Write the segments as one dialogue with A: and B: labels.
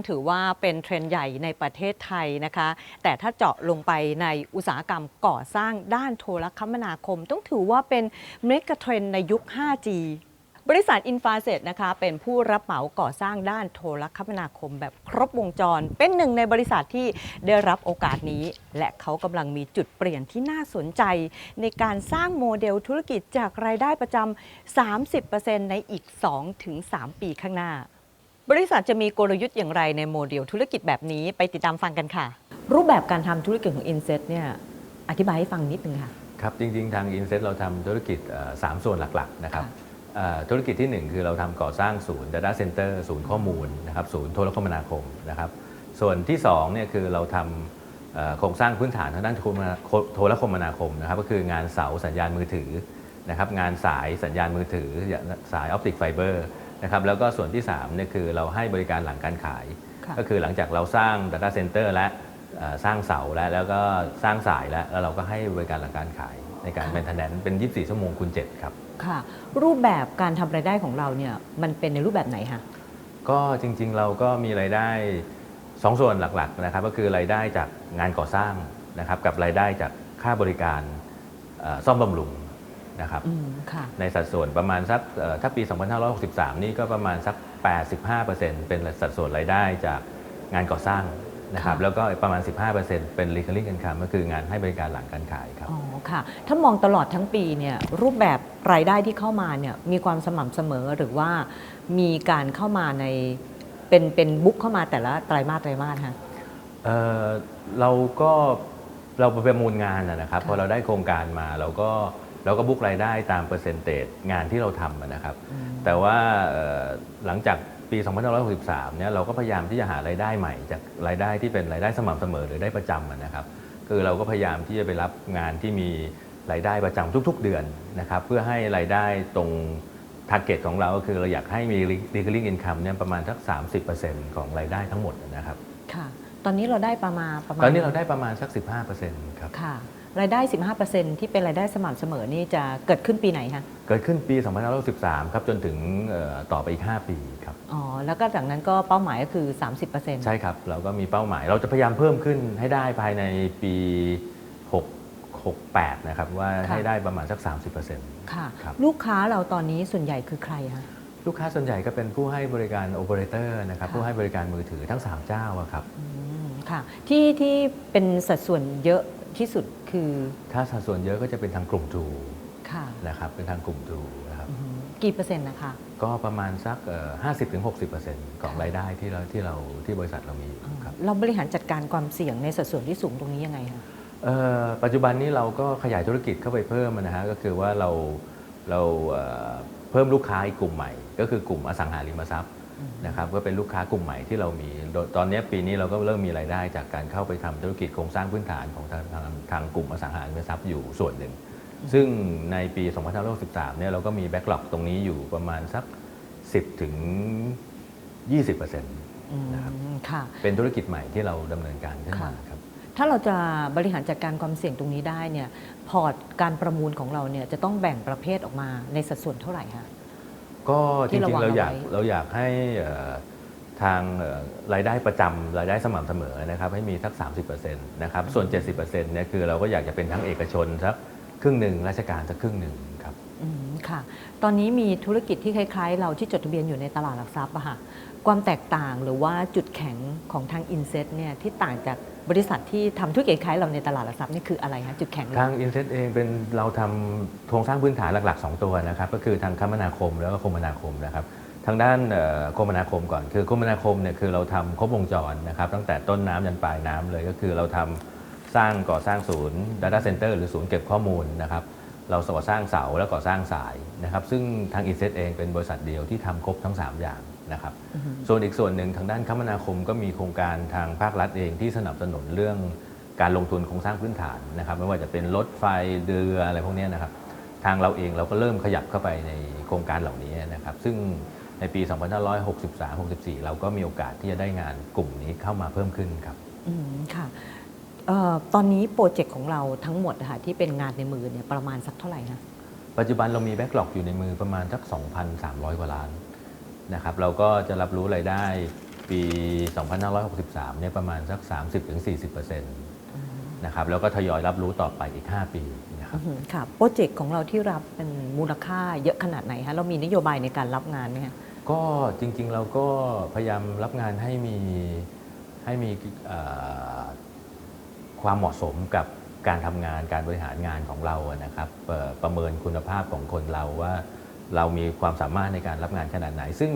A: งถือว่าเป็นเทรนด์ใหญ่ในประเทศไทยนะคะ แต่ถ้าเจาะลงไปในอุตสาหกรรมก่อสร้างด้านโทรคมนาคม ต้องถือว่าเป็นเมกะเทรนด์ในยุค 5G บริษัทอินฟาเซตนะคะเป็นผู้รับเหมาก่อสร้างด้านโทรคมนาคมแบบครบวงจร เป็นหนึ่งในบริษัทที่ได้รับโอกาสนี้ และเขากำลังมีจุดเปลี่ยนที่น่าสนใจ ในการสร้างโมเดลธุรกิจจากรายได้ประจำ 30%ในอีก 2-3 ปีข้างหน้า บริษัทจะมีกลยุทธ์อย่างไรในโมเดลธุรกิจแบบนี้ไปติดตามฟังกันค่ะ รูปแบบการทำธุรกิจของ Inset เนี่ยอธิบายให้ฟังนิดนึงค่ะ
B: ครับ จริง ๆ ทาง Inset เราทำธุรกิจเอ่อสามส่วนหลัก ๆ นะครับ
A: ค่ะ
B: เอ่อธุรกิจที่ 1 คือเราทำก่อสร้างศูนย์ Data Center ศูนย์ข้อมูลนะครับศูนย์โทรคมนาคมนะครับส่วนที่2เนี่ยคือเราทำเอ่อโครงสร้างพื้นฐานทางด้านโทรคมนาโทรคมนาคมนะครับก็คืองานเสาสัญญาณมือถือนะครับงานสายสัญญาณมือถือ สายออปติกไฟเบอร์ นะครับแล้วก็ส่วนที่3เนี่ยคือเราให้บริการหลังการขาย
A: ค่ะ
B: ก็คือหลังจากเราสร้าง Data Center และเอ่อสร้างเสาแล้วแล้วก็สร้างสายแล้วแล้วเราก็ให้บริการหลังการขายในการ
A: ค่ะ
B: เป็นทนนเป็น 24 ชั่วโมงคูณ7ครับ
A: ค่ะ รูปแบบการทำรายได้ของเราเนี่ยมันเป็นในรูปแบบไหนคะ
B: ก็จริงๆเราก็มีรายได้ 2 ส่วนหลักๆนะครับก็คือรายได้จากงานก่อสร้างนะครับกับรายได้จากค่าบริการเอ่อซ่อมบำรุง นะครับ
A: อืมค่ะ
B: ในสัดส่วนประมาณสักเอ่อถ้าปี 2563 นี่ก็ประมาณสัก 85%เป็นสัดส่วนรายได้จากงานก่อสร้างนะครับ
A: ค่ะ
B: แล้วก็ประมาณ 15%เป็น recurring income ก็คืองานให้บริการหลังการขายครับ
A: อ๋อค่ะ ถ้ามองตลอดทั้งปีเนี่ยรูปแบบรายได้ที่เข้ามาเนี่ยมีความสม่ำเสมอหรือว่ามีการเข้ามาในเป็นเป็นบุ๊กเข้ามาแต่ละไตรมาสไตรมาสฮะ
B: เอ่อเราก็เราประมูลงานนะนะครับ
A: ค่ะ
B: พอเราได้โครงการมาเราก็ เราก็บุกรายได้ตามเปอร์เซนเตจงานที่เราทำอะนะครับ แต่ว่าเอ่อหลังจากปี 2563 เนี่ยเราก็พยายามที่จะหารายได้ใหม่ จากรายได้ที่เป็นรายได้สม่ำเสมอหรือได้ประจำอะนะครับ คือเราก็พยายามที่จะไปรับงานที่มีรายได้ประจำทุก ๆ เดือนนะครับเพื่อให้รายได้ตรง t a r g e t ของเราก็คือเราอยากให้มี recurring income เนี่ยประมาณสัก 30%ของรายได้ทั้งหมดนะครับ
A: ค่ะ ตอนนี้เราได้ประมาณประมาณ
B: ตอนนี้เราได้ประมาณสัก 15%ครับ
A: ค่ะรายได้ 15%ที่เป็นรายได้สม่ำเสมอนี่จะเกิดขึ้นปีไหนคะ
B: เกิดขึ้นปี2563ครับจนถึงเอ่อต่อไปอีก 5 ปีครับ
A: อ๋อ แล้วก็จากนั้นก็เป้าหมายก็คือ 30%
B: ใช่ครับ เราก็มีเป้าหมาย เราจะพยายามเพิ่มขึ้นให้ได้ภายในปี 6 68 นะครับ ว่า
A: ค่ะ
B: ให้ได้ประมาณสัก 30%
A: ค่ะ
B: ครับ
A: ลูกค้าเราตอนนี้ส่วนใหญ่คือใครคะ
B: ลูกค้าส่วนใหญ่ก็เป็นผู้ให้บริการโอเปอเรเตอร์นะครับ
A: ค่ะ
B: ผู้ให้บริการมือถือทั้ง 3 เจ้าอะครับ
A: อืม ค่ะที่ที่เป็นสัดส่วนเยอะที่สุดคือ
B: ถ้าสัดส่วนเยอะก็จะเป็นทางกลุ่มทู
A: ค่ะ
B: นะครับ เป็นทางกลุ่มทูนะครับ
A: อืมกี่เปอร์เซ็นต์นะคะ
B: ก็ประมาณสักห้าสิบถึงหกสิบเปอร์เซ็นต์ของรายได้ที่เราที่เราที่บริษัทเรามีอยู่ครับ
A: เราบริหารจัดการความเสี่ยงในสัดส่วนที่สูงตรงนี้ยังไงคะ
B: เอ่อปัจจุบันนี้เราก็ขยายธุรกิจเข้าไปเพิ่มนะฮะก็คือว่าเราเราเอ่อเพิ่มลูกค้าอีกกลุ่มใหม่ ก็คือกลุ่มอสังหาริมทรัพย์ นะครับก็เป็นลูกค้ากลุ่มใหม่ที่เรามีโดยตอนนี้ปีนี้เราก็เริ่มมีรายได้จากการเข้าไปทำธุรกิจโครงสร้างพื้นฐานของทางทางทางกลุ่มอสังหาริมทรัพย์อยู่ส่วนหนึ่ง ซึ่งในปี2563เนี่ยเราก็มีแบ็กหลอกตรงนี้อยู่ประมาณสัก 10ถึง20%นะครับ
A: อืมค่ะ
B: เป็นธุรกิจใหม่ที่เราดำเนินการขึ้นมา
A: ค่ะ
B: ครับ
A: ถ้าเราจะบริหารจัดการความเสี่ยงตรงนี้ได้เนี่ยพอร์ตการประมูลของเราเนี่ยจะต้องแบ่งประเภทออกมาในสัดส่วนเท่าไหร่คะ
B: ก็จ
A: ที่เรา
B: ริง
A: วาง
B: ๆเราอยาก
A: เอาไว้
B: เราอยากให้เอ่อทางเอ่อรายได้ประจำรายได้สม่ำเสมอนะครับให้มีสัก 30%นะครับส่วน 70%เนี่ยคือเราก็อยากจะเป็นทั้งเอกชนสักครึ่งหนึ่งราชการสักครึ่งหนึ่งครับ
A: อืมค่ะ ตอนนี้มีธุรกิจที่คล้ายๆ เราที่จดทะเบียนอยู่ในตลาดหลักทรัพย์อะค่ะความแตกต่างหรือว่าจุดแข็งของทาง Inset เนี่ยที่ต่างจาก บริษัทที่ทำธุรกิจคล้ายเราในตลาดหลักทรัพย์นี่คืออะไรคะจุดแข็ง
B: ทาง i n s e t เองเป็นเราทำโครงสร้างพื้นฐานหลักๆ 2 ตัวนะครับ ก็คือทางคมนาคมแล้วก็คมนาคมนะครับทางด้านคมนาคมก่อน คือคมนาคมเนี่ยคือเราทำครบวงจรนะครับ ตั้งแต่ต้นน้ำยันปลายน้ำเลยก็คือเราทำสร้างก่อสร้างศูนย์ Data Center หรือศูนย์เก็บข้อมูลนะครับเราก่อสร้างเสาและก่อสร้างสายนะครับซึ่งทาง i n s e t เองเป็นบริษัทเดียวที่ทำครบทั้ง 3 อย่าง นะครับ ส่วนอีกส่วนหนึ่งทางด้านคมนาคมก็มีโครงการทางภาครัฐเองที่สนับสนุนเรื่องการลงทุนโครงสร้างพื้นฐานนะครับ ไม่ว่าจะเป็นรถไฟเรืออะไรพวกเนี้ยนะครับ ทางเราเองเราก็เริ่มขยับเข้าไปในโครงการเหล่านี้นะครับ ซึ่งในปี 2563-64 เราก็มีโอกาสที่จะได้งานกลุ่มนี้เข้ามาเพิ่มขึ้นครับ
A: อืมค่ะเอ่อตอนนี้โปรเจกต์ของเราทั้งหมดอะค่ะที่เป็นงานในมือเนี่ยประมาณสักเท่าไหร่คะ
B: ปัจจุบันเรามีแบ็กหลอกอยู่ในมือประมาณสัก 2,300 กว่าล้าน นะครับเราก็จะรับรู้รายได้ปี 2563 เนี่ยประมาณสัก 30-40%นะครับแล้วก็ทยอยรับรู้ต่อไปอีก 5 ปีนะครับ
A: อือหือค่ะโปรเจกต์ของเราที่รับเป็นมูลค่าเยอะขนาดไหนคะเรามีนโยบายในการรับงานไหมคะ
B: ก็จริงๆเราก็พยายามรับงานให้มีให้มีเอ่อความเหมาะสมกับการทำงานการบริหารงานของเราอะนะครับเอ่อประเมินคุณภาพของคนเราว่า เรามีความสามารถในการรับงานขนาดไหน ซึ่ง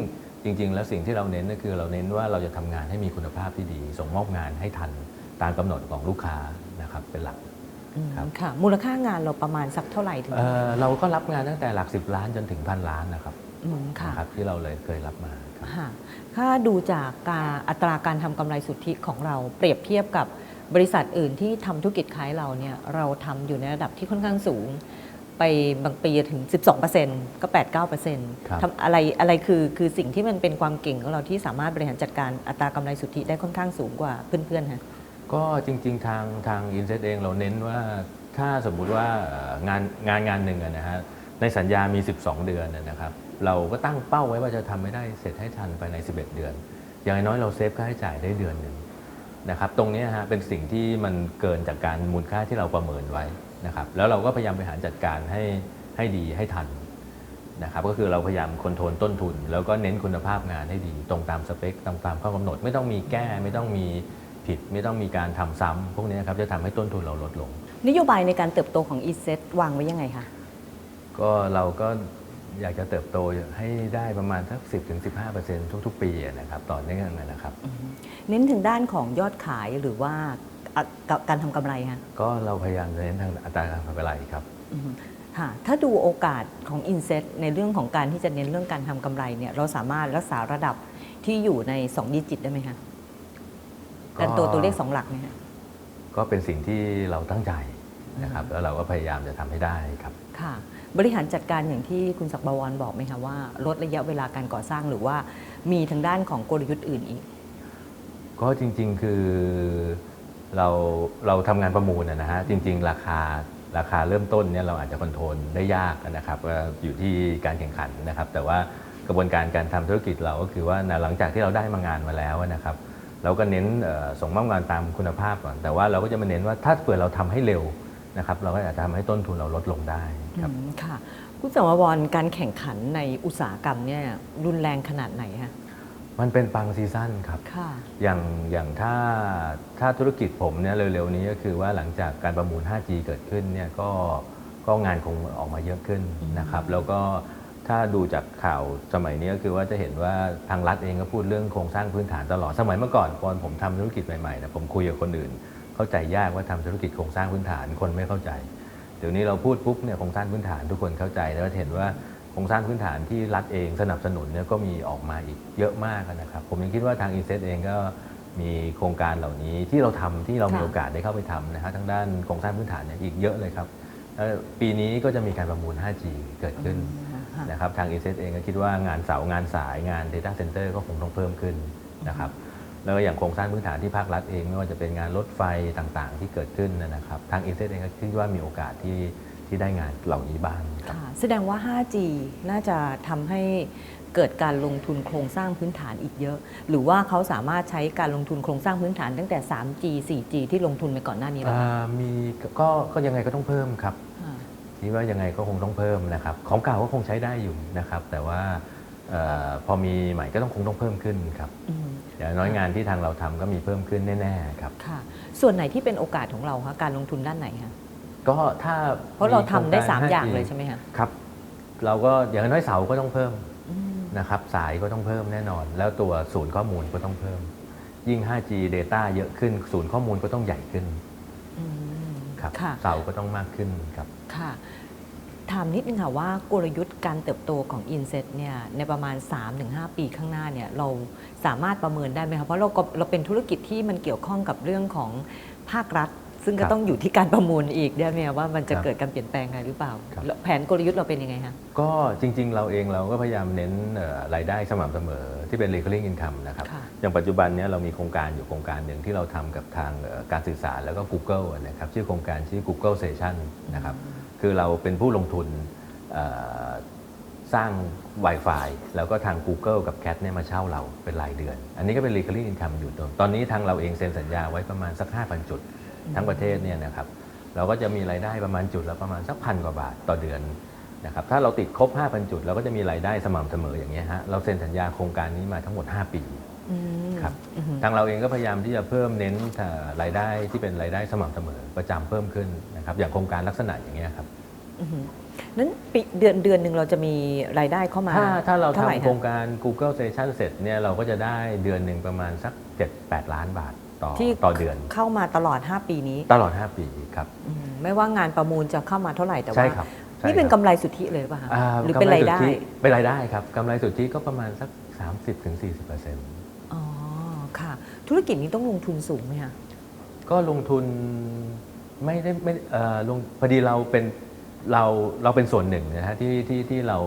B: จริง ๆ แล้วสิ่งที่เราเน้นก็คือเราเน้นว่าเราจะทำงานให้มีคุณภาพที่ดี ส่งมอบงานให้ทันตามกำหนดของลูกค้านะครับเป็นหลัก
A: อืม
B: ครับ
A: ค่ะมูลค่างานเราประมาณสักเท่าไหร่ถึง
B: เอ่อเราก็รับงานตั้งแต่หลัก 10 ล้านจนถึงพันล้านนะครับ
A: อืมค่ะ
B: นะครับที่เราเลยเคยรับมาครับ
A: ค่ะถ้าดูจากการอัตราการทำกำไรสุทธิของเราเปรียบเทียบกับบริษัทอื่นที่ทำธุรกิจคล้ายเราเนี่ยเราทำอยู่ในระดับที่ค่อนข้างสูง ไปบางปีถึง 12%ก็ 8-9%
B: ครับ
A: ทำอะไรอะไรคือคือสิ่งที่มันเป็นความเก่งของเราที่สามารถบริหารจัดการอัตรากำไรสุทธิได้ค่อนข้างสูงกว่าเพื่อนๆฮะ
B: ก็จริง ๆ ทางทางอินเซตเองเราเน้นว่าถ้าสมมุติว่าเอ่องานงานงานหนึ่งอะนะฮะในสัญญามี 12 เดือนอะนะครับ เราก็ตั้งเป้าไว้ว่าจะทำไม่ได้เสร็จให้ทันภายใน 11 เดือน อย่างน้อยเราเซฟค่าใช้จ่ายได้เดือนหนึ่งนะครับ ตรงเนี้ยฮะเป็นสิ่งที่มันเกินจากการมูลค่าที่เราประเมินไว้ นะครับแล้วเราก็พยายามบริหารจัดการให้ให้ดีให้ทันนะครับก็คือเราพยายามคอนโทรลต้นทุน แล้วก็เน้นคุณภาพงานให้ดี ตรงตามสเปคตามตามข้อกำหนด ไม่ต้องมีแก้ไม่ต้องมีผิด ไม่ต้องมีการทำซ้ำพวกนี้ครับจะทำให้ต้นทุนเราลดลง
A: นโยบายในการเติบโตของ e s e t วางไว้ยังไงคะ
B: ก็เราก็อยากจะเติบโตให้ได้ประมาณสัก 10-15%ทุก ๆ ปีอะนะครับต่อเนื่องอะนะครับ
A: เน้นถึงด้านของยอดขายหรือว่าอะกับ การทำกำไรคะ
B: ก็เราพยายามเน้นทางอัตราการทำกำไรครับ
A: อืมค่ะถ้าดูโอกาสของ i n s e t ในเรื่องของการที่จะเน้นเรื่องการทำกำไรเนี่ยเราสามารถรักษาระดับที่อยู่ใน 2 ดิจิตได้ไหมคะ
B: ก็
A: การตัวตัวเลข 2 หลักเนี่ยคะ
B: ก็เป็นสิ่งที่เราตั้งใจนะครับ แล้วเราก็พยายามจะทำให้ได้ครับ
A: ค่ะ บริหารจัดการอย่างที่คุณศักดิ์บวรบอกไหมคะว่าลดระยะเวลาการก่อสร้างหรือว่ามีทางด้านของกลยุทธ์อื่นอีก
B: ก็จริงๆ คือ เราเราทำงานประมูลนะฮะจริง ๆ ราคาราคาเริ่มต้นเนี่ยเราอาจจะคอนโทรลได้ยากนะครับอยู่ที่การแข่งขันนะครับ แต่ว่ากระบวนการการทำธุรกิจเราก็คือว่าหลังจากที่เราได้มางานมาแล้วนะครับเราก็เน้นส่งมอบงานตามคุณภาพก่อนแต่ว่าเราก็จะมาเน้นว่าถ้าเผื่อเราทำให้เร็วนะครับเราก็อาจจะทำให้ต้นทุนเราลดลงได้ครับ
A: ค่ะคุณศักดิ์บวรการแข่งขันในอุตสาหกรรมเนี่ยรุนแรงขนาดไหนคะ
B: มันเป็นปังซีซั่นครับ
A: ค่ะ
B: อย่างอย่างถ้าถ้าธุรกิจผมเนี่ยเร็วๆ นี้ก็คือว่าหลังจากการประมูล 5G เกิดขึ้นเนี่ยก็ก็งานคงออกมาเยอะขึ้นนะครับ แล้วก็ถ้าดูจากข่าวสมัยนี้ก็คือว่าจะเห็นว่าทางรัฐเองก็พูดเรื่องโครงสร้างพื้นฐานตลอดสมัยเมื่อก่อนตอนผมทำธุรกิจใหม่ๆนะผมคุยกับคนอื่น เข้าใจยากว่าทำธุรกิจโครงสร้างพื้นฐานคนไม่เข้าใจ เดี๋ยวนี้เราพูดปุ๊บเนี่ยโครงสร้างพื้นฐานทุกคนเข้าใจแล้วจะเห็นว่า โครงสร้างพื้นฐานที่รัฐเองสนับสนุนเนี่ยก็มีออกมาอีกเยอะมากนะครับ ผมยังคิดว่าทางอินเซตเองก็มีโครงการเหล่านี้ที่เราทำที่เรามี
A: ค่ะ
B: โอกาสได้เข้าไปทำนะฮะทางด้านโครงสร้างพื้นฐานเนี่ยอีกเยอะเลยครับแล้วปีนี้ก็จะมีการประมูล 5G เกิดขึ้น
A: ค่ะ
B: นะครับทางอินเซตเองก็คิดว่างานเสางานสายงาน Data Center ก็คงต้องเพิ่มขึ้นนะครับแล้วก็อย่างโครงสร้างพื้นฐานที่ภาครัฐเองไม่ว่าจะเป็นงานรถไฟต่างๆ ที่เกิดขึ้นนะครับ ทางอินเซตเองก็คิดว่ามีโอกาสที่ ที่ได้งานเหล่านี้บ้างครับ
A: ค่ะแสดงว่า 5G น่าจะทำให้เกิดการลงทุนโครงสร้างพื้นฐานอีกเยอะ หรือว่าเขาสามารถใช้การลงทุนโครงสร้างพื้นฐานตั้งแต่ 3G 4G ที่ลงทุนไปก่อนหน้านี้แล้ว
B: อ่ามีก็ก็ยังไงก็ต้องเพิ่มครับ
A: ค่ะ
B: คิดว่ายังไงก็คงต้องเพิ่มนะครับ ของเก่าก็คงใช้ได้อยู่นะครับ แต่ว่าเออพอมีใหม่ก็ต้องคงต้องเพิ่มขึ้นครับ
A: อืม
B: อย่างน้อยงานที่ทางเราทำก็มีเพิ่มขึ้นแน่ๆครับ
A: ค่ะ ส่วนไหนที่เป็นโอกาสของเราคะการลงทุนด้านไหนคะ
B: ก็ถ้า
A: เพราะเราทำได้
B: โคงก
A: 3อย่าง
B: 5G
A: เลยใช่ไหมคะ
B: ครับ เราก็อย่างน้อยเสาก็ต้องเพิ่ม
A: อืม
B: นะครับ สายก็ต้องเพิ่มแน่นอน แล้วตัวศูนย์ข้อมูลก็ต้องเพิ่ม ยิ่ง 5G Data เยอะขึ้น ศูนย์ข้อมูลก็ต้องใหญ่ขึ้น
A: อืม
B: ครับ
A: ค่ะ
B: เสาก็ต้องมากขึ้นครับ
A: ค่ะ ถามนิดนึงค่ะว่ากลยุทธ์การเติบโตของ i n s e t เนี่ยในประมาณ 3-5 ปีข้างหน้าเนี่ยเราสามารถประเมินได้ไหมคะเพราะเราก็เราเป็นธุรกิจที่มันเกี่ยวข้องกับเรื่องของภาครัฐ ซึ่งก็
B: ครับ
A: ต้องอยู่ที่การประมูลอีกได้ไหมคะว่ามันจะ
B: ครับ
A: เกิดการเปลี่ยนแปลงอะไรหรือเปล่า
B: ครับ
A: แล้วแผนกลยุทธ์เราเป็นยังไงคะ
B: ก็จริง ๆ เราเองเราก็พยายามเน้นเอ่อรายได้สม่ำเสมอที่เป็น recurring income นะครับ
A: ค่ะ
B: อย่างปัจจุบันเนี้เรามีโครงการอยู่โครงการหนึ่งที่เราทำกับทางเอ่อการสื่อสารแล้วก็ Google นะครับชื่อโครงการชื่อ Google Station นะครับคือเราเป็นผู้ลงทุนเอ่อสร้าง Wi-Fi แล้วก็ทาง Google กับ Cat เนี่ยมาเช่าเราเป็นรายเดือน อันนี้ก็เป็น recurring income อยู่ตรงตอนนี้ทางเราเองเซ็นสัญญาไว้ประมาณสัก 5,000 จุด ทั้งประเทศเนี่ยนะครับเราก็จะมีรายได้ประมาณจุดละประมาณสักพันกว่าบาทต่อเดือนนะครับถ้าเราติดครบ 5,000 จุด เราก็จะมีรายได้สม่ำเสมออย่างเงี้ยฮะเราเซ็นสัญญาโครงการนี้มาทั้งหมด 5 ปี
A: อืม
B: ครับ
A: อือหือ
B: ทางเราเองก็พยายามที่จะเพิ่มเน้นเอ่อรายได้ที่เป็นรายได้สม่ำเสมอประจำเพิ่มขึ้นนะครับอย่างโครงการลักษณะอย่างเงี้ยครับ
A: อือหือนั้นปีเดือนเดือนหนึ่งเราจะมีรายได้เข้ามา
B: ถ้าถ้าเรา
A: ท่ไห
B: ทำโครงการ Google Station เสร็จเนี่ยเราก็จะได้เดือนหนึ่งประมาณสัก 7-8 ล้านบาท ต่อ
A: ที่
B: ต่อเดือน
A: เข้ามาตลอด 5 ปีนี้
B: ตลอด 5 ปีครับ
A: อืมไม่ว่างานประมูลจะเข้ามาเท่าไหร่แต่
B: ใช่
A: ว่า
B: ครับใช่
A: นี่เป็น
B: ครั
A: กำ
B: บ
A: ไรสุทธิเลยป่ะคะ
B: อ่
A: หรือเป็นรายได้
B: กำสุทธิเป็นรายได้ครับกำไรสุทธิก็ประมาณสัก 30-40%
A: อ๋อค่ะ ธุรกิจนี้ต้องลงทุนสูงไหมคะ
B: ก็ลงทุนไม่ได้ไม่เอ่อลงพอดีเราเป็นเราเราเป็นส่วนหนึ่งนะฮะที่ที่ที่เรา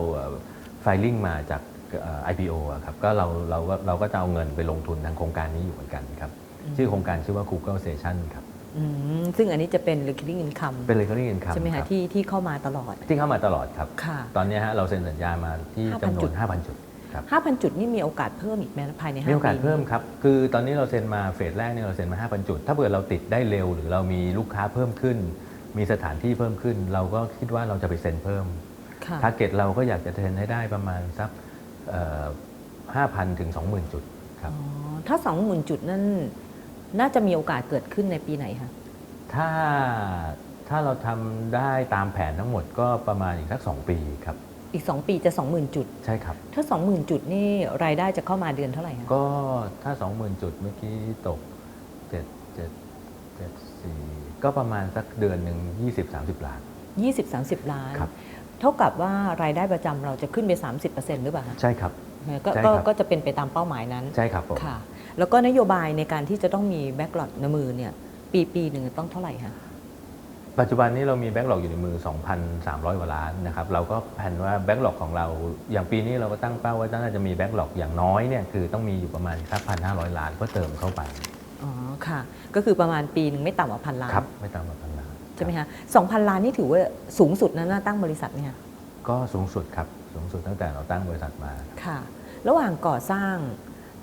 B: ไฟลิ่งมาจากเอ่อ IPO อะครับก็เราเราก็เราก็จะเอาเงินไปลงทุนทางโครงการนี้อยู่เหมือนกันครับ ชื่อโครงการชื่อว่า Google Station ครับ
A: อืมซึ่งอันนี้จะเป็น recurring income
B: เป็น recurring income
A: ใช่ไหม
B: ค
A: คะ
B: รับ
A: ที่ที่เข้ามาตลอด
B: ที่เข้ามาตลอดครับ
A: ค่ะ
B: ตอนนี้ฮะเราเซ็นสัญญามาที่
A: 5,000
B: จำน
A: จุ
B: ว
A: ด
B: น5,000 จุดครับ
A: 5,000 จุดนี่มีโอกาสเพิ่มอีกไหมภายใน5
B: มีโอกาส
A: ปี
B: เพิ่มครับ คือตอนนี้เราเซ็นมาเฟสแรกเนี่ยเราเซ็นมา 5,000 จุด ถ้าเผื่อเราติดได้เร็วหรือเรามีลูกค้าเพิ่มขึ้น มีสถานที่เพิ่มขึ้น เราก็คิดว่าเราจะไปเซ็นเพิ่ม
A: ค่ะ
B: ทาร์เก็ตเราก็อยากจะเซ็นให้ได้ประมาณสักห้าพันถึง20,000 จุดครับ
A: อ๋อ ถ้า 20,000 จุดนั่น น่าจะมีโอกาสเกิดขึ้นในปีไหนคะ
B: ถ้าถ้าเราทำได้ตามแผนทั้งหมดก็ประมาณอีกสัก2ปีครับ
A: อีก 2 ปีจะ 20,000 จุด
B: ใช่ครับ
A: ถ้า 20,000 จุดนี่รายได้จะเข้ามาเดือนเท่าไหร่คะ
B: ก็ถ้า 20,000 จุดเมื่อกี้ตก7 7 7 4ก็ประมาณสักเดือนหนึ่ง20-30 ล้าน
A: 20 30 ล้าน
B: ครับ
A: เท่ากับว่ารายได้ประจำเราจะขึ้นไป 30%หรือเปล่าคะ
B: ใช่ครับ
A: ก็
B: ใช่
A: ก็
B: ครับ
A: ก็จะเป็นไปตามเป้าหมายนั้น
B: ใช่ครับผม
A: ค่ะ แล้วก็นโยบายในการที่จะต้องมีแบ็กหลอดในมือเนี่ยปีปีหนึ่งต้องเท่าไหร่คะ
B: ปัจจุบันนี้เรามีแบ็กหลอกอยู่ในมือ 2,300กว่าล้านนะครับเราก็แผนว่าแบ็กหลอกของเรา อย่างปีนี้เราก็ตั้งเป้าว่าน่าจะมีแบ็กหลอกอย่างน้อยเนี่ยคือต้องมีอยู่ประมาณสักพันห้าร้อยล้านเพื่อเติมเข้าไป
A: อ๋อค่ะ ก็คือประมาณปีหนึ่งไม่ต่ำกว่าพันล้าน
B: ครับไม่ต่ำกว่าพันล้าน
A: ใช่ไหมคะสองพันล้านนี่ถือว่าสูงสุดนะหน้าตั้งบริษัทเนี่ย
B: ก็สูงสุดครับสูงสุดตั้งแต่เราตั้งบริษัทมา
A: ค่ะ ระหว่างก่อสร้าง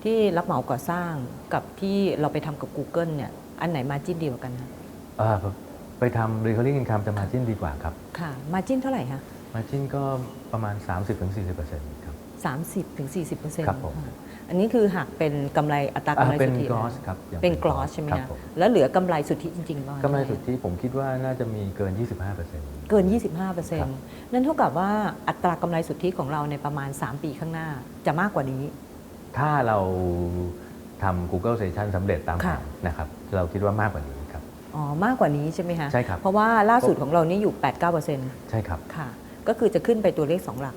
A: ที่รับเหมาก่อสร้างกับที่เราไปทำกับ Google เนี่ยอันไหนมาจิ้นดีกว่ากันคะ
B: เอ่อไปทำ recurring income จะมาจิ้นดีกว่าครับ
A: ค่ะ มาจิ้นเท่าไหร่คะ
B: มาจิ้นก็ประมาณ 30-40%ครับ
A: 30ถึง40เปอร์เซ็นต์
B: ครับผม
A: อันนี้คือหักเป็นกำไรอัตรากำไร
B: อ่าเป็น
A: สุทธิ
B: gross ครับยัง
A: เป็น
B: เป็น
A: กรอส
B: gross
A: ใช่ไหม
B: ครั
A: คะ
B: บผม
A: แล้วเหลือกำไรสุทธิจริงๆว่ากำ
B: ไรสุทธิผมคิดว่าน่าจะมีเกิน 25%
A: เกิน 25เปอร์เซ็น
B: ครับ
A: ต์นั่นเท่ากับว่าอัตรากำไรสุทธิของเราในประมาณ 3 ปีข้างหน้าจะมากกว่านี้
B: ถ้าเราทำ Google Station สำเร็จตามแผ
A: ค่ะ
B: นนะครับ เราคิดว่ามากกว่านี้ครับ
A: อ๋อ มากกว่านี้ใช่ไหมคะ
B: ใช่ครับ
A: เพราะว่าล่าสุดของเรานี่อยู่ 8-9เปอร์เซ็นต์
B: ใช่ครับ
A: ค่ะ ก็คือจะขึ้นไปตัวเลข 2 หลัก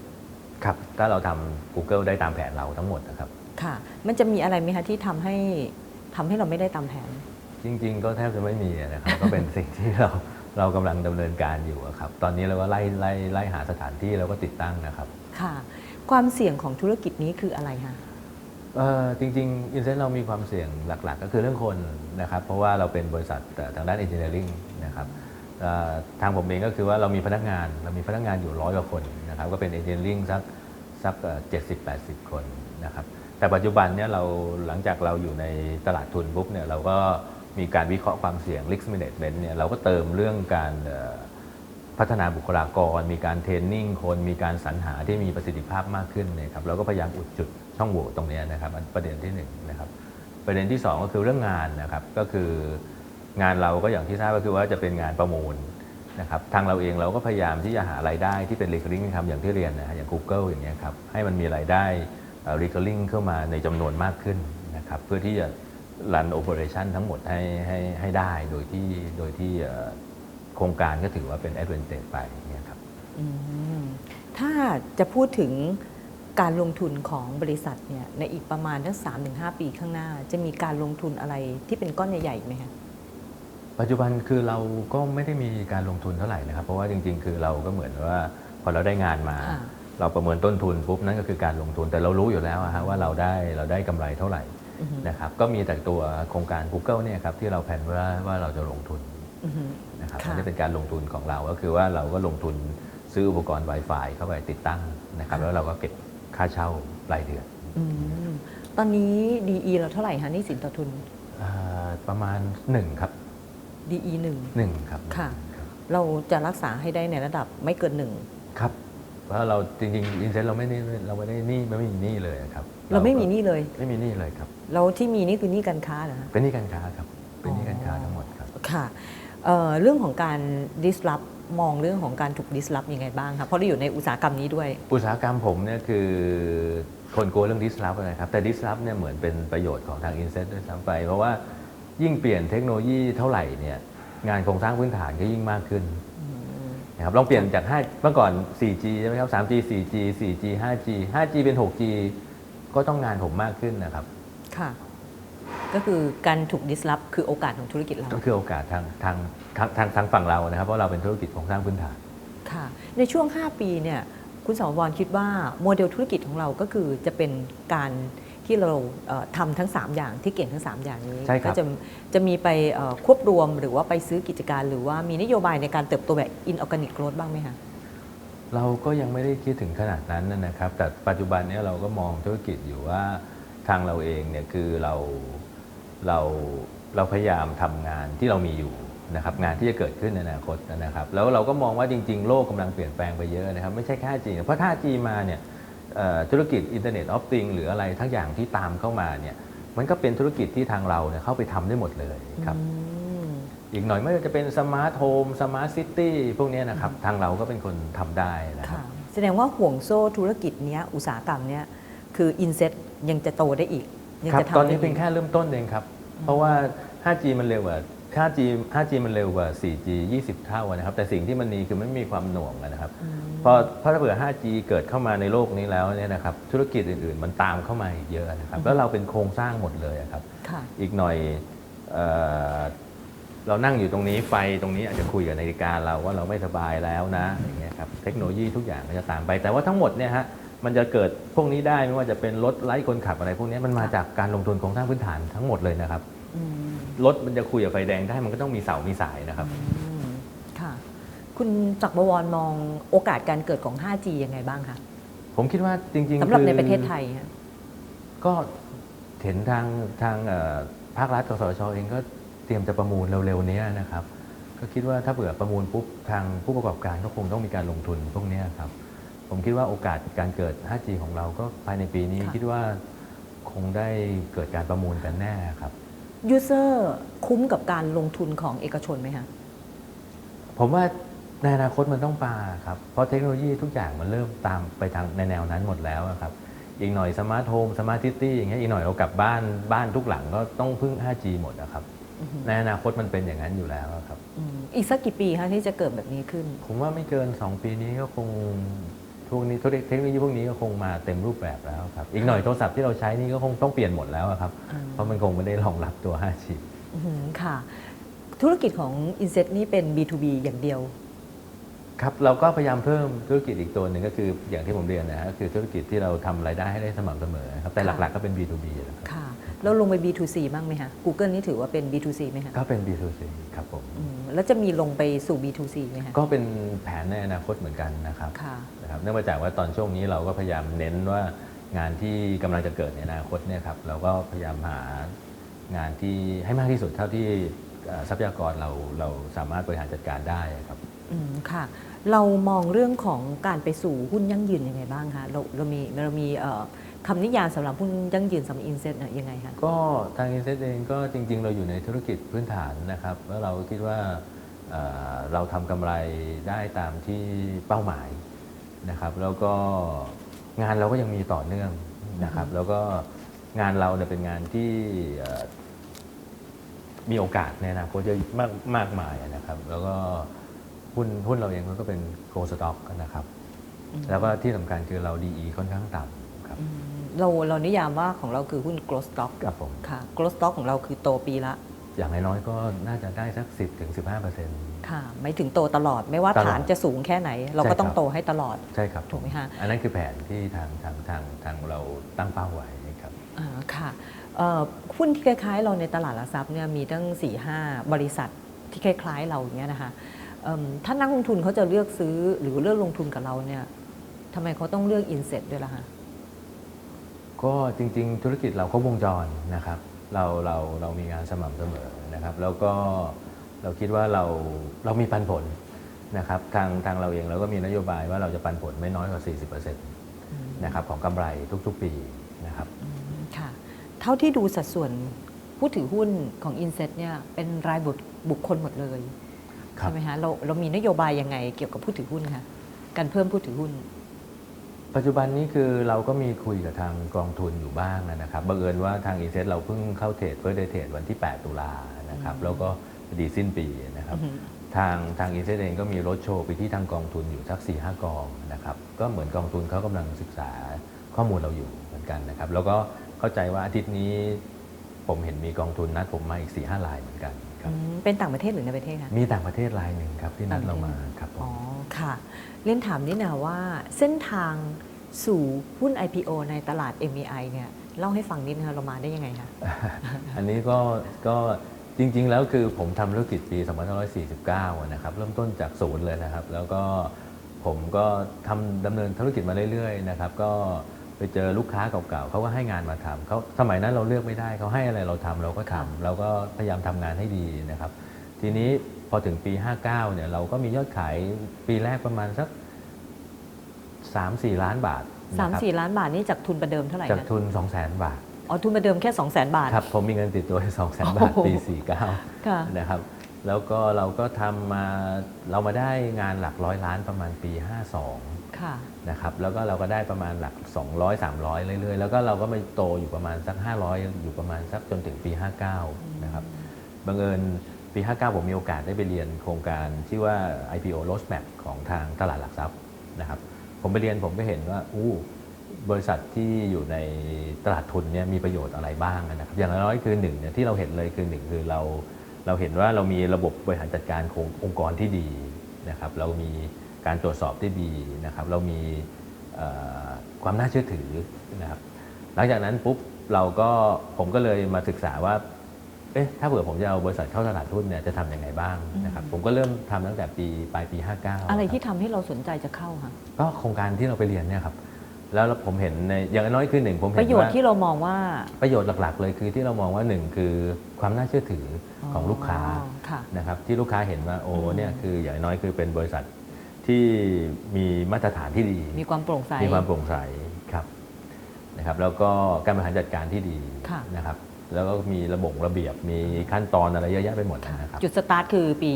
B: ครับ ถ้าเราทำ Google ได้ตามแผนเราทั้งหมดนะครับ
A: ค่ะ มันจะมีอะไรไหมคะที่ทำให้ทำให้เราไม่ได้ตามแผน
B: จริง ๆ ก็แทบจะไม่มีนะครับ ก็เป็นสิ่งที่เราเรากำลังดำเนินการอยู่อะครับ ตอนนี้เราก็ไล่ไล่ไล่หาสถานที่แล้วก็ติดตั้งนะครับ
A: ค่ะ ความเสี่ยงของธุรกิจนี้คืออะไรคะ
B: เอ่อ จริงๆอินเซนเรามีความเสี่ยงหลัก ๆ ก็คือเรื่องคนนะครับ เพราะว่าเราเป็นบริษัททางด้าน engineering นะครับทางผมเองก็คือว่าเรามีพนักงานเรามีพนักงานอยู่ร้อยกว่าคนนะครับก็เป็น engineering สักสักเจ็ดสิบแปดสิบคนนะครับแต่ปัจจุบันเนี่ยเราหลังจากเราอยู่ในตลาดทุนปุ๊บเนี่ยเราก็มีการวิเคราะห์ความเสี่ยง risk management เนี่ยเราก็เติมเรื่องการ พัฒนาบุคลากร มีการเทรนนิ่งคนมีการสรรหาที่มีประสิทธิภาพมากขึ้นเนี่ยครับเราก็พยายามอุดจุดช่องโหว่ตรงนี้นะครับประเด็นที่หนึ่งนะครับประเด็นที่สองก็คือเรื่องงานนะครับก็คืองานเราก็อย่างที่ทราบก็คือว่าจะเป็นงานประมูลนะครับทางเราเองเราก็พยายามที่จะหารายได้ที่เป็น recurring income อย่างที่เรียนนะฮะอย่าง Google อย่างเงี้ยครับให้มันมีรายได้เอ่อ recurring เข้ามาในจำนวนมากขึ้นนะครับเพื่อที่จะ run operation ทั้งหมดให้ให้ให้ได้โดยที่โดยที่ โครงการก็ถือว่าเป็น advantage ไปเนี่ยครับ
A: อืมถ้าจะพูดถึงการลงทุนของบริษัทเนี่ยในอีกประมาณทั้ง3-5ถึงปีข้างหน้า จะมีการลงทุนอะไรที่เป็นก้อนใหญ่ๆอีกไหมคะ
B: ปัจจุบันคือเราก็ไม่ได้มีการลงทุนเท่าไหร่นะครับ เพราะว่าจริง ๆ คือเราก็เหมือนว่าพอเราได้งานมา
A: ค่ะ
B: เราประเมินต้นทุนปุ๊บนั่นก็คือการลงทุนแต่เรารู้อยู่แล้วอะฮะว่าเราได้เราได้กำไรเท่าไหร่
A: อือฮึ
B: นะครับก็มีแต่ตัวโครงการ Google เนี่ยครับที่เราแผนว่าว่าเราจะลงทุน
A: อือฮึ
B: นะครับ
A: ค่ะ
B: อันนี้เป็นการลงทุนของเรา ก็คือว่าเราก็ลงทุนซื้ออุปกรณ์ Wi-Fi เข้าไปติดตั้งนะครับ
A: ค่ะ
B: แล้วเราก็เก็บค่าเช่ารายเดือน
A: อืมตอนนี้ DE เราเท่าไหร่คะหนี่สินต่อทุน
B: อ่าประมาณ 1 ครับ
A: DE 1
B: 1ครับ
A: ค่ะ
B: รับ
A: เราจะรักษาให้ได้ในระดับไม่เกินหนึ่ง
B: ครับเพราะเราจริงๆอินเซ็ตเราไม่ได้เราไม่ได้หนี้ไม่มีหนี้เลยครับ
A: เราไม่มีห
B: ก็
A: นี้เลย
B: ไม่มีหนี้เลยครับ
A: เราที่มีนี่คือหนี้การค้าเหรอคะ
B: เป็นหนี้การค้าครับ เป็นหนี้
A: อ๋อ
B: การค้าทั้งหมดครับ
A: ค่ะ เอ่อเรื่องของการ disrupt มองเรื่องของการถูก disrupt ยังไงบ้างคะเพราะเราอยู่ในอุตสาหกรรมนี้ด้วย
B: อุตสาหกรรมผมเนี่ยคือคนกลัวเรื่อง disrupt นะครับแต่ disrupt เนี่ยเหมือนเป็นประโยชน์ของทาง Inset ด้วยซ้ำไป เพราะว่ายิ่งเปลี่ยนเทคโนโลยีเท่าไหร่เนี่ยงานโครงสร้างพื้นฐานก็ยิ่งมากขึ้นนะครับลองเปลี่ยนจาก 5 เมื่อก่อน 4G ใช่ไหมครับ 3G 4G 4G 5G 5G เป็น 6G ก็ต้องงานผมมากขึ้นนะครับ
A: ค่ะ ก็คือการถูก disrupt คือโอกาสของธุรกิจเรา
B: ก็คือโอกาสทางทางทางทางทางฝั่งเรานะครับ เพราะเราเป็นธุรกิจโครงสร้างพื้นฐาน
A: ค่ะ ในช่วง 5 ปีเนี่ยคุณสมวรคิดว่าโมเดลธุรกิจของเราก็คือจะเป็นการที่เราเอ่อทำทั้ง 3 อย่างที่เก่งทั้ง 3 อย่างนี้
B: ใช่ครับ
A: ก็จะจะมีไปเอ่อควบรวมหรือว่าไปซื้อกิจการ หรือว่ามีนโยบายในการเติบโตแบบ inorganic growth บ้างไหมคะ
B: เราก็ยังไม่ได้คิดถึงขนาดนั้นนะครับ แต่ปัจจุบันเนี้เราก็มองธุรกิจอยู่ว่าทางเราเองเนี่ยคือเรา เราเราพยายามทำงานที่เรามีอยู่นะครับงานที่จะเกิดขึ้นในอนาคตนะครับ แล้วเราก็มองว่าจริง ๆ โลกกำลังเปลี่ยนแปลงไปเยอะนะครับ ไม่ใช่แค่ 5G นะเพราะ 5G มาเนี่ยเอ่อธุรกิจอินเทอร์เน็ตออฟติงหรืออะไรทั้งอย่างที่ตามเข้ามาเนี่ยมันก็เป็นธุรกิจที่ทางเราเนี่ยเข้าไปทำได้หมดเลยครับ
A: อืม
B: อีกหน่อยไม่ว่าจะเป็นสมาร์ทโฮมสมาร์ทซิตี้พวกเนี้ยนะครับ ทางเราก็เป็นคนทำได้นะครับ
A: ค่ะแสดงว่าห่วงโซ่ธุรกิจเนี้ยอุตสาหกรรมเนี้ยคือ inset ยังจะโตได้อีก ยัง
B: ครับ
A: จะทำ
B: ตอนนี้
A: ได้
B: เป็นแค่เริ่มต้นเองครับ เพราะว่า 5G มันเร็วกว่า 5G 5G มันเร็วกว่า 4G 20 เท่านะครับ แต่สิ่งที่มันมีคือมันไม่มีความหน่วงอะนะครับเพราะเพราะถ้าเผื่อ 5G เกิดเข้ามาในโลกนี้แล้วเนี่ยนะครับ ธุรกิจอื่นๆ มันตามเข้ามาอีกเยอะนะครับ แล้วเราเป็นโครงสร้างหมดเลยอะครับ
A: ค่ะ
B: อีกหน่อยเอ่อเรานั่งอยู่ตรงนี้ไฟตรงนี้อาจจะคุยกับนาฬิกาเราว่าเราไม่สบายแล้วนะอย่างเงี้ยครับเทคโนโลยีทุกอย่างก็จะตามไป แต่ว่าทั้งหมดเนี่ยฮะ มันจะเกิดพวกนี้ได้ไม่ว่าจะเป็นรถไร้คนขับอะไร พวกนี้มันมาจากการลงทุนโครงสร้างพื้นฐานทั้งหมดเลยนะครับ
A: อืม
B: รถมันจะคุยกับไฟแดงได้มันก็ต้องมีเสามีสายนะครับ
A: อืมค่ะ คุณจักรบวรมองโอกาสการเกิดของ 5G ยังไงบ้างคะ
B: ผมคิดว่าจริงๆ
A: สำหรับ
B: คือ
A: ในประเทศไทยค่ะ
B: ก็เห็นทางทางเอ่อภาครัฐกสชเองก็เตรียมจะประมูลเร็วๆเนี้ยนะครับ ก็คิดว่าถ้าเผื่อประมูลปุ๊บทางผู้ประกอบการก็คงต้องมีการลงทุนพวกเนี้ยครับ ผมคิดว่าโอกาสการเกิด 5G ของเราก็ภายในปีนี้
A: ค่ะ
B: คิดว่าคงได้เกิดการประมูลกันแน่ครับ
A: ยูเซอร์คุ้มกับการลงทุนของเอกชนไหมคะ
B: ผมว่าในอนาคตมันต้องปาครับ เพราะเทคโนโลยีทุกอย่างมันเริ่มตามไปทางในแนวนั้นหมดแล้วอะครับ อีกหน่อยสมาร์ทโฮมสมาร์ทซิตี้อย่างเงี้ยอีกหน่อยเรากลับบ้านบ้านทุกหลังก็ต้องพึ่ง 5G หมดนะครับ
A: อือฮึ
B: ในอนาคตมันเป็นอย่างนั้นอยู่แล้วอะครับ
A: อืมอีกสักกี่ปีคะที่จะเกิดแบบนี้ขึ้น
B: ผมว่าไม่เกิน 2 ปีนี้ก็คง พวกนี้เทคโนโลยีพวกนี้ก็คงมาเต็มรูปแบบแล้วครับ อีกหน่อยโทรศัพท์ที่เราใช้นี่ก็คงต้องเปลี่ยนหมดแล้วอะครับ
A: อืม
B: เพราะมันคงไม่ได้รองรับตัว 5G
A: อือหือค่ะ ธุรกิจของ Inset นี่เป็น B2B อย่างเดียว
B: ครับเราก็พยายามเพิ่มธุรกิจอีกตัวหนึ่งก็คืออย่างที่ผมเรียนนะฮะก็คือธุรกิจที่เราทำรายได้ให้ได้สม่ำเสมอครับแต่
A: ค่ะ
B: หลักๆก็เป็น B2B นะครับ
A: ค่ะ แล้วลงไป B2C บ้างไหมคะ Google นี่ถือว่าเป็น B2C ไหมคะ
B: ก็เป็น B2C ครับผม
A: อืมแล้วจะมีลงไปสู่ B2C ไหมคะ
B: ก็เป็นแผนในอนาคตเหมือนกันนะครับ
A: ค่ะ
B: นะครับเนื่องมาจากว่าตอนช่วงนี้เราก็พยายามเน้นว่างานที่กำลังจะเกิดในอนาคตเนี่ยครับเราก็พยายามหางานที่ให้มากที่สุดเท่าที่เอ่อทรัพยากรเราเราสามารถบริหารจัดการได้ครับ
A: อืมค่ะ เรามองเรื่องของการไปสู่หุ้นยั่งยืนยังไงบ้างคะเราเรามีเรามีคำนิยามสำหรับหุ้นยั่งยืนสำหรับ Inset เนี่ยยังไงคะ
B: ก็ทางอินเซ็ตเองก็จริง ๆ เราอยู่ในธุรกิจพื้นฐานนะครับแล้วเราคิดว่าเเราทำกำไรได้ตามที่เป้าหมายนะครับ แล้วก็งานเราก็ยังมีต่อเนื่องนะครับ แล้วก็งานเราเนี่ยเป็นงานที่มีโอกาสในอนาคตเยอะมากมากมายนะครับ แล้วก็ หุ้นหุ้นเราเองก็เป็นโกลสต็อกนะครับ แล้วก็ที่สำคัญคือเรา DE ค่อนข้างต่ำครับ
A: อืมเราเรานิยามว่าของเราคือหุ้น growth stock
B: ครับผม
A: ค่ะ growth stock ของเราคือโตปีละ
B: อย่างน้อยๆก็น่าจะได้สัก 10-15%ถึง15%
A: ค่ะไม่ถึงโตตลอดไม่ว่า
B: ตลอด
A: ฐานจะสูงแค่ไหน เราก็ต้อง
B: ใช่ครับ
A: โตให้ตลอด
B: ใช่ครับ
A: ถูกไหมคะ
B: อันนั้นคือแผนที่ทางทางทางทางเราตั้งเป้าไว้ครับ
A: อ่าค่ะเอ่อหุ้นที่คล้ายๆ เราในตลาดหลักทรัพย์เนี่ยมีตั้ง4ี่ห้าบริษัทที่คล้ายๆ เราอย่างเงี้ยนะคะเอิ่ม ถ้านักลงทุนเขาจะเลือกซื้อหรือเลือกลงทุนกับเราเนี่ยทำไมเขาต้องเลือกอินเซ็ตด้วยล่ะคะ
B: ก็จริง ๆ ธุรกิจเราครบวงจรนะครับ เราเราเรามีงานสม่ำเสมอนะครับ แล้วก็เราคิดว่าเราเรามีปันผลนะครับทางทางเราเองเราก็มีนโยบายว่าเราจะปันผลไม่น้อยกว่า 40%นะครับของกำไรทุกๆปีนะครับ
A: อืมค่ะเท่าที่ดูสัดส่วนผู้ถือหุ้นของอินเซ็ตเนี่ยเป็นรายบุคบุคคลหมดเลย
B: ครับ
A: ใช่ไหมคะเราเรามีนโยบายยังไงเกี่ยวกับผู้ถือหุ้นคะการเพิ่มผู้ถือหุ้น
B: ปัจจุบันนี้คือเราก็มีคุยกับทางกองทุนอยู่บ้างนะครับบังเอิญว่าทางอินเซ็ตเราเพิ่งเข้าเทรดเพื่อได้เทรดวันที่ 8 ตุลานะครับแล้วก็พอดีสิ้นปีนะครับ
A: อือฮึ
B: ทางทางอินเซ็ตเองก็มีรถโชว์ไปที่ทางกองทุนอยู่สัก4ี่ห้ากองนะครับก็เหมือนกองทุนเขากำลังศึกษาข้อมูลเราอยู่เหมือนกันนะครับแล้วก็เข้าใจว่าอาทิตย์นี้ผมเห็นมีกองทุนนัดผมมาอีก4ี่ห้ารายเหมือนกัน ครับ
A: อืมเป็นต่างประเทศหรือในประเทศคะ
B: มีต่างประเทศรายหนึ่งครับที่นัดเรามาครับผม
A: อ๋อค่ะเรียนถามนิดนะว่าเส้นทางสู่หุ้น IPO ในตลาด MEI เนี่ยเล่าให้ฟังนิดนะคะเรามาได้ยังไงคะ
B: อันนี้ก็ก็จริง ๆ แล้วคือผมทำธุรกิจปี2549อะนะครับ เริ่มต้นจากศูนย์เลยนะครับ แล้วก็ผมก็ทำดำเนินธุรกิจมาเรื่อย ๆ นะครับ ก็ ไปเจอลูกค้าเก่าๆเขาก็ให้งานมาทำเขาสมัยนั้นเราเลือกไม่ได้เขาให้อะไรเราทำเราก็ทำเราก็พยายามทำงานให้ดีนะครับ ทีนี้พอถึงปี 59เนี่ยเราก็มียอดขายปีแรกประมาณสัก 3-4 ล้านบาท
A: สาม
B: นะครับ
A: สี่ล้านบาทนี่จากทุนประเดิมเท่าไหร่
B: จาก
A: นะ
B: ทุน 200,000บาท
A: อ๋อ ทุนประเดิมแค่ 2 0 0 0 0 0บาท
B: ครับ ผมมีเงินติดตัวสองแสนบาท
A: โอ้โห
B: ปี 49
A: ค่ะ
B: นะครับ แล้วก็เราก็ทำมาเรามาได้งานหลักร้อยล้านประมาณปี 52
A: ค่ะ
B: นะครับแล้วก็เราก็ได้ประมาณหลัก 200 300 เรื่อยๆ แล้วก็เราก็ไปโตอยู่ประมาณสัก 500 อยู่ประมาณสักจนถึงปี 59 นะครับบังเอิญปี 59 ผมมีโอกาสได้ไปเรียนโครงการชื่ว่า IPO Roadmap ของทางตลาดหลักทรัพย์นะครับผมไปเรียนผมก็เห็นว่าอู้บริษัทที่อยู่ในตลาดทุนเนี่ยมีประโยชน์อะไรบ้างนะครับอย่างน้อยๆคือหนึ่งเนี่ยที่เราเห็นเลยคือหนึ่งคือเราเราเห็นว่าเรามีระบบบริหารจัดการขององค์กรที่ดีนะครับเรามี การตรวจสอบที่ดีนะครับ เรามีเอ่อความน่าเชื่อถือนะครับ หลังจากนั้นปุ๊บเราก็ผมก็เลยมาศึกษาว่าเอ๊ะถ้าเผื่อผมจะเอาบริษัทเข้าตลาดหุ้นเนี่ยจะทำยังไงบ้างนะครับผมก็เริ่มทำตั้งแต่ปีปลายปี 59
A: อะไรที่
B: คบ
A: ทำให้เราสนใจจะเข้าคะ
B: ก็โครงการที่เราไปเรียนเนี่ยครับแล้วผมเห็นในอย่างน้อยคือหนึ่งผมเห็น
A: ประโยชน์
B: ว่า
A: ที่เรามองว่า
B: ประโยชน์หลักๆ เลยคือที่เรามองว่าหนึ่งคือความน่าเชื่อถือของลูกค้า
A: ค่ะ
B: นะครับที่ลูกค้าเห็นว่าโอ้
A: อืม
B: เนี่ยคืออย่างน้อยคือเป็นบริษัท ที่มีมาตรฐานที่ดี
A: มีความโปร่งใส
B: มีความโปร่งใสครับนะครับ แล้วก็การบริหารจัดการที่ดี
A: ค่ะ
B: นะครับ แล้วก็มีระบบระเบียบมีขั้นตอนอะไรเยอะแยะไปหมดนะครับ
A: จุดสตาร์ทคือปี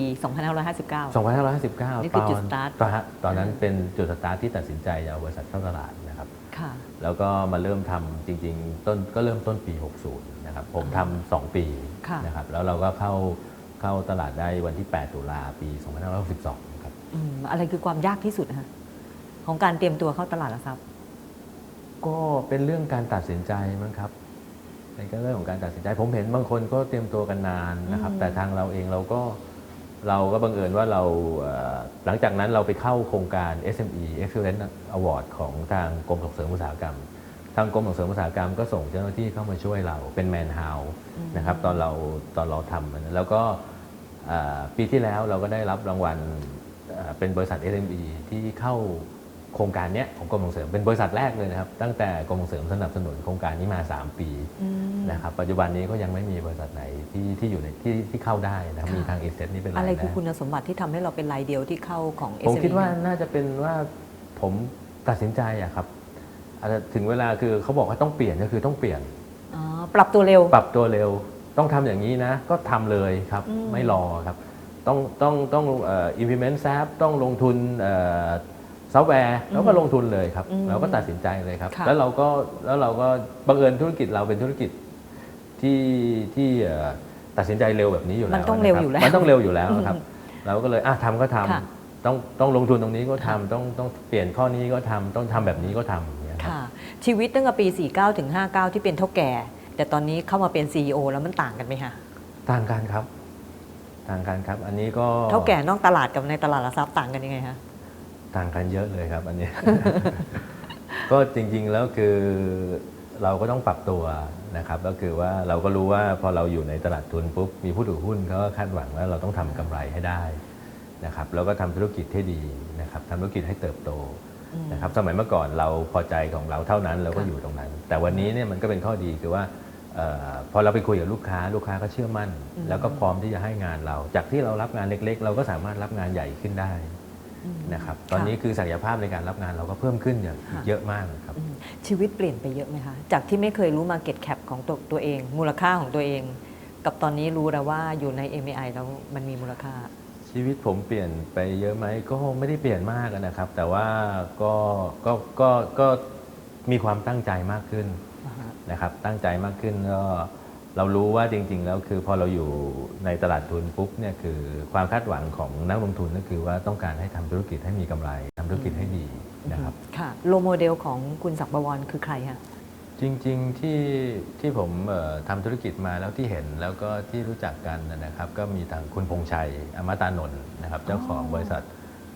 A: 2559
B: 2559
A: นี่คือจุด
B: ต
A: start
B: ตอนฮะตอนนั้นเป็นจุดสตาร์ทที่ตัดสินใจจะเอาบริษัทเข้าตลาดนะครับ
A: ค่ะ
B: แล้วก็มาเริ่มทำจริง ๆ ต้นก็เริ่มต้นปี 60 นะครับ ผมทำสองปี
A: ค่ะ
B: นะครับ แล้วเราก็เข้าเข้าตลาดได้วันที่ 8 ตุลาปี 2562ครับ
A: อืมอะไรคือความยากที่สุดคะของการเตรียมตัวเข้าตลาดหลักทรัพย์
B: ก็เป็นเรื่องการตัดสินใจมั้งครับเป็นก็เรื่องของการตัดสินใจ ผมเห็นบางคนก็เตรียมตัวกันนานนะครับ
A: อืม
B: แต่ทางเราเองเราก็เราก็บังเอิญว่าเราเอ่อหลังจากนั้นเราไปเข้าโครงการ SME Excellence Award ของทางกรมส่งเสริมอุตสาหกรรม ทางกรมส่งเสริมอุตสาหกรรมก็ส่งเจ้าหน้าที่เข้ามาช่วยเราเป็นแมนฮาวนะครับตอนเราตอนเราทำมันแล้วก็เอ่อปีที่แล้วเราก็ได้รับรางวัล เอ่อเป็นบริษัท SME ที่เข้าโครงการเนี้ยของกรมส่งเสริมเป็นบริษัทแรกเลยนะครับ ตั้งแต่กรมส่งเสริมสนับสนุนโครงการนี้มา 3 ปี
A: อืม
B: นะครับปัจจุบันนี้ก็ยังไม่มีบริษัทไหนที่ที่อยู่ในที่ที่เข้าได้นะครับ
A: ค่ะ
B: มีทางเอเซนี่เป็นราย
A: อะไร
B: แร
A: คือกคุณสมบัติที่ทำให้เราเป็นรายเดียวที่เข้าของ
B: ผม
A: SME
B: คิดว่าน่าจะเป็นว่าผมตัดสินใจอะครับอาจจะถึงเวลาคือเขาบอกว่าต้องเปลี่ยนก็คือต้องเปลี่ยน
A: อ๋อปรับตัวเร็ว
B: ปรับตัวเร็ว ต้องทำอย่างนี้นะ ก็ทำเลยครับ
A: อืม
B: ไม่รอครับ ต้องต้องต้องเอ่อ implement SAP ต้องลงทุนเอ่อซอฟต์แวร์แล้วก็ลงทุนเลยครับ
A: อืม
B: เราก็ตัดสินใจเลยครับ
A: ค่ะ
B: แล้วเราก็แล้วเราก็บังเอิญธุรกิจเราเป็นธุรกิจที่ที่เอ่อตัดสินใจเร็วแบบนี้อยู่แล้ว
A: มันต้องเร็วะ
B: คบ
A: อยู่แล้ว
B: มันต้องเร็วอยู่แล้วนะครับ เราก็เลยอะทำก็ทำ
A: ค่ะ
B: ต้องต้องลงทุนตรงนี้ก็ทำต้องต้องเปลี่ยนข้อนี้ก็ทำต้องทำแบบนี้ก็ทำอย่างเงี้ยครับ
A: ค่ะ ชีวิตตั้งแต่ปี 49 ถึง 59 ที่เป็นเท่าแก่ แต่ตอนนี้เข้ามาเป็น CEO แล้วมันต่างกันไหมคะ
B: ต่างกันครับ ต่างกันครับ อันนี้ก็
A: เท่าแก่นอกตลาดกับในตลาดหลักทรัพย์ต่างกันยังไงคะ
B: ต่างกันเยอะเลยครับอันนี้ ก็จริงๆแล้วคือเราก็ต้องปรับตัวนะครับ ก็คือว่าเราก็รู้ว่าพอเราอยู่ในตลาดทุนปุ๊บมีผู้ถือหุ้นเขาก็คาดหวังว่าเราต้องทำกำไรให้ได้นะครับแล้วก็ทำธุรกิจให้ดีนะครับทำธุรกิจให้เติบโต
A: อืม
B: นะครับ สมัยเมื่อก่อนเราพอใจของเราเท่านั้นเราก็
A: ค่ะ
B: อยู่ตรงนั้น แต่วันนี้เนี่ยมันก็เป็นข้อดีคือว่าเออพอเราไปคุยกับลูกค้าลูกค้าก็เชื่อมั่น แล้วก็พร้อมที่จะให้งานเรา จากที่เรารับงานเล็ก ๆ เราก็สามารถรับงานใหญ่ขึ้นได้
A: อืม
B: นะครับตอนนี้คือศักยภาพในการรับงานเราก็เพิ่มขึ้นอย่าง
A: ค่ะ
B: เยอะมากครับ
A: อืมชีวิตเปลี่ยนไปเยอะไหมคะ จากที่ไม่เคยรู้มาเก็ตแคปของตัวตัวเอง มูลค่าของตัวเอง กับตอนนี้รู้แล้วว่าอยู่ใน MAI แล้วมันมีมูลค่า
B: ชีวิตผมเปลี่ยนไปเยอะไหมก็ไม่ได้เปลี่ยนมากนะครับ แต่ว่าก็ก็ก็ก็มีความตั้งใจมากขึ้น นะครับตั้งใจมากขึ้นก็เรารู้ว่าจริง ๆ แล้วคือพอเราอยู่ในตลาดทุนปุ๊บเนี่ยคือความคาดหวังของนักลงทุนก็คือว่าต้องการให้ทำธุรกิจให้มีกำไรทำธุรกิจให้ดีนะครับ
A: ค่ะโลโมเดลของคุณศักดิ์บวรคือใครคะ
B: จริงๆที่ที่ผมเอ่อทำธุรกิจมาแล้วที่เห็นแล้วก็ที่รู้จักกันนะครับ ก็มีทางคุณพงษ์ชัยอมตานนท์นะครับ เจ้าของบริษัท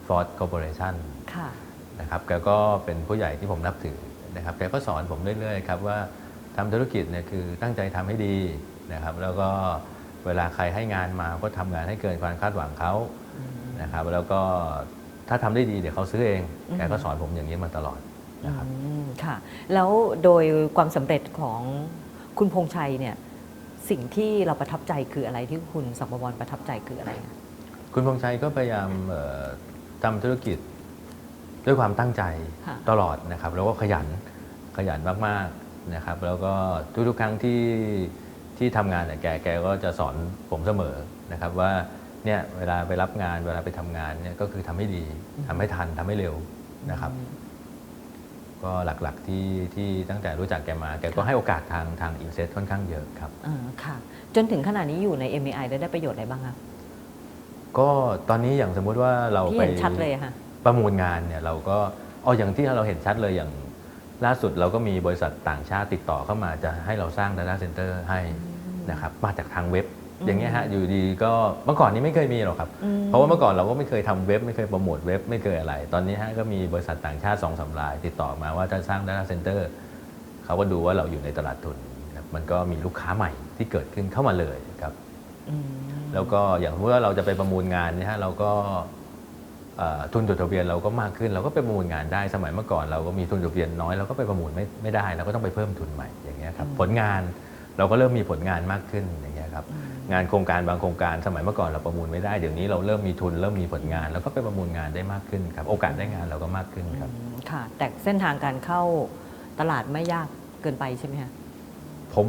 B: Ford Corporation
A: ค่ะ
B: นะครับแกก็เป็นผู้ใหญ่ที่ผมนับถือนะครับแกก็สอนผมเรื่อยๆครับว่า ทำธุรกิจเนี่ยคือตั้งใจทำให้ดีนะครับ แล้วก็เวลาใครให้งานมาก็ทำงานให้เกินความคาดหวังเขานะครับ แล้วก็ถ้าทำได้ดีเดี๋ยวเขาซื้อเอง
A: อืม
B: แกก็สอนผมอย่างนี้มาตลอดนะครับ
A: อืมค่ะ แล้วโดยความสำเร็จของคุณพงษ์ชัยเนี่ยสิ่งที่เราประทับใจคืออะไรที่คุณศักดิ์บวรประทับใจคืออะไรคะ
B: คุณพงษ์ชัยก็พยายามเอ่อทำธุรกิจด้วยความตั้งใจ
A: ค่ะ
B: ตลอดนะครับ แล้วก็ขยันขยันมาก ๆ นะครับแล้วก็ทุกๆ ครั้งที่ที่ทำงานเนี่ยแกแกก็จะสอนผมเสมอนะครับว่าเนี่ยเวลาไปรับงานเวลาไปทำงานเนี่ยก็คือทำให้ดีทำให้ทันทำให้เร็วนะครับ ก็หลักๆที่ที่ตั้งแต่รู้จักแกมาแกก็ให้โอกาสทางทางอินเซตค่อนข้างเยอะครับ
A: อ่าค่ะ จนถึงขณะนี้อยู่ใน MAI ได้ได้ประโยชน์อะไรบ้างคะ
B: ก็ตอนนี้อย่างสมมุติว่าเรา
A: ที่
B: ไป
A: เห็นชัดเลยอะค่ะ
B: ประมูลงานเนี่ยเราก็เอาอย่างที่เราเห็นชัดเลยอย่าง ล่าสุดเราก็มีบริษัทต่างชาติติดต่อเข้ามาจะให้เราสร้าง Data Center ให้นะครับมาจากทางเว็บ
A: อืม
B: อย่างเงี้ยฮะอยู่ดีก็เมื่อก่อนนี้ไม่เคยมีหรอกครับ
A: อืม
B: เพราะว่าเมื่อก่อนเราก็ไม่เคยทำเว็บ ไม่เคยโปรโมทเว็บไม่เคยอะไร ตอนนี้ฮะก็มีบริษัทต่างชาติสองสามราย ติดต่อมาว่าจะสร้าง Data Center เขาก็ดูว่าเราอยู่ในตลาดทุนครับมันก็มีลูกค้าใหม่ที่เกิดขึ้นเข้ามาเลยครับ
A: อืม
B: แล้วก็อย่างสมมติว่าเราจะไปประมูลงานเนี่ยฮะเราก็เอ่อ ทุนจดทะเบียนเราก็มากขึ้น เราก็ไปประมูลงานได้สมัยเมื่อก่อน เราก็มีทุนจดทะเบียนน้อยเราก็ไปประมูลไม่ไม่ได้เราก็ต้องไปเพิ่มทุนใหม่อย่างเงี้ยครับผลงานเราก็เริ่มมีผลงานมากขึ้นอย่างเงี้ยครับงานโครงการบางโครงการสมัยเมื่อก่อนเราประมูลไม่ได้เดี๋ยวนี้เราเริ่มมีทุนเริ่มมีผลงานเราก็ไปประมูลงานได้มากขึ้นครับโอกาสได้งานเราก็มากขึ้นครับ
A: อืมค่ะ แต่เส้นทางการเข้าตลาดไม่ยากเกินไปใช่ไหมคะ
B: ผม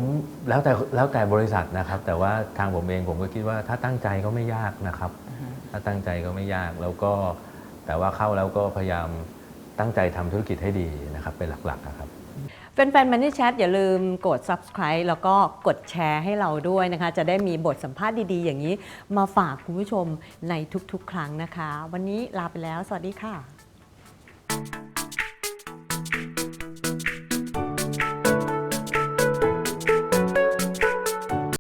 B: แล้วแต่แล้วแต่บริษัทนะครับ แต่ว่าทางผมเองผมก็คิดว่าถ้าตั้งใจก็ไม่ยากนะครับ
A: อ่าฮะ
B: ถ้าตั้งใจก็ไม่ยากแล้วก็แต่ว่าเข้าแล้วก็พยายามตั้งใจทำธุรกิจให้ดีนะครับเป็นหลักๆนะครับ
A: แฟนๆ Money Chat อย่าลืมกด subscribe แล้วก็กดแชร์ให้เราด้วยนะคะ จะได้มีบทสัมภาษณ์ดีๆ อย่างนี้ มาฝากคุณผู้ชมในทุกๆ ครั้งนะคะ วันนี้ลาไปแล้ว สวัสดีค่ะ